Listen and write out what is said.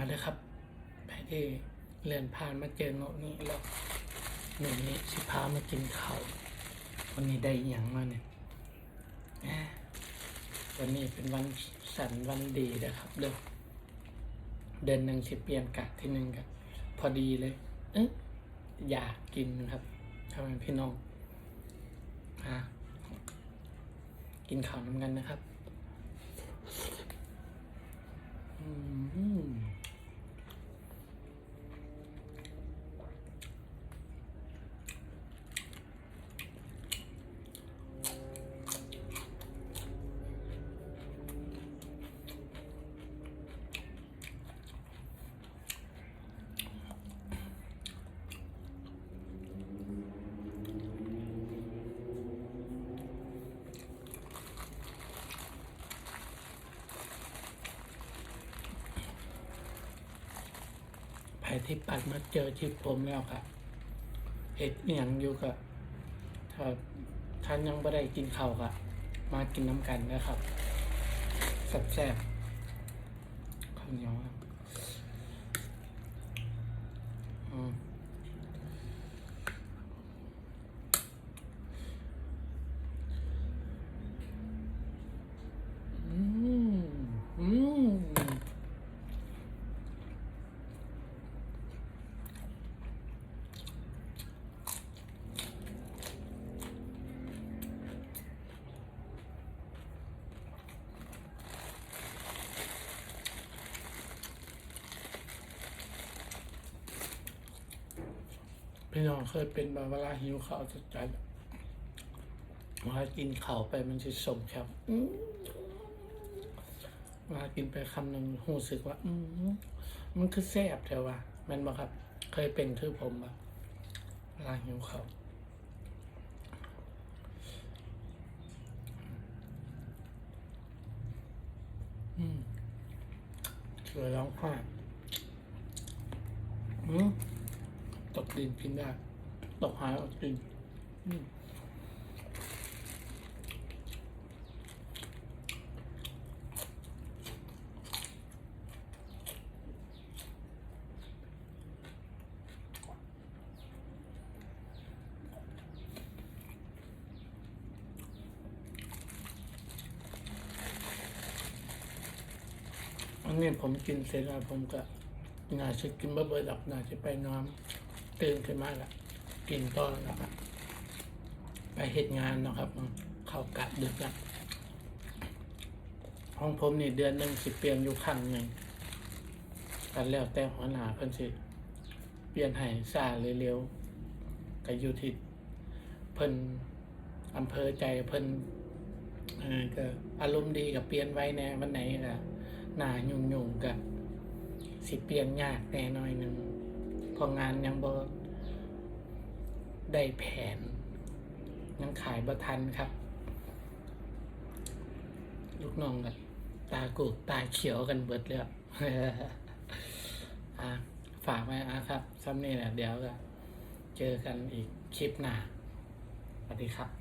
มาเลยครับไปที่เลื่อนผ่านมาเจอโนนี่แล้วหนูนี้สิพามากินข้าววันนี้ได้อหย่างมาเนี่ยวันนี้เป็นวันสันวันดีนะครับเด้อเดือนหนึ่งสิเปลี่ยนกะที่หนึ่งกะพอดีเลย เอ๊ะอยากกินครับทำไมพี่น้องอะกินข้าวน้ำกันนะครับ อืม ภัยที่ปัดมาเจอที่ผมแล้วครับเห็ดเนียงอยู่กับถ้าท่านยังไม่ได้กินข้าวครับมากินน้ำกันนะครับแซ่บๆข้าวเหนียวครับอืมอืมอืม พี่น้องเคยเป็นบาเวลาหิวข้าวจะใจเวลากินข้าวไปมันจะสมครับอื้อเวลากินไปคำหนึ่งรู้สึกว่า อืมมันคือแซ่บแต่ว่าแมันบอกครับ เคยเป็นคือผมปะเวลาหิวข้าวอืมเสือร้องไห้อืม ตกดินกินได้ตกหายออกดินอันนี้ผมกินเสร็จแล้วผมก็น่าจะกินบะเบิดหลับน่าจะไปนอน ตื่นขึ้นมาแล้วกินต่อแล้วครับ ไปเหตุงานเนาะครับ เข้ากะดึกแล้วห้องผมนี่เดือนหนึ่งสิเปลี่ยนอยู่ครั้งหนึ่งกันแล้วแต่หัวหน้าเพิ่นสิ เปลี่ยนให้ซาเร็วๆก็อยู่ที่เพิ่นอำเภอใจเพิ่นออก็อารมณ์ดีกับเปลี่ยนไว้แน่วันไหนก็หน้ายุ่งๆกับสิเปลี่ยนยากแน่น่อยหนึ่ง พองานยังบ่ได้แผน ยังขายบ่ทันครับ ลูกน้องกันตากูตาเขียวกันเบิดแล้วอะฝากไว้อะครับซ้ำนี่แหละเดี๋ยวก็เจอกันอีกคลิปหน้าสวัสดีครับ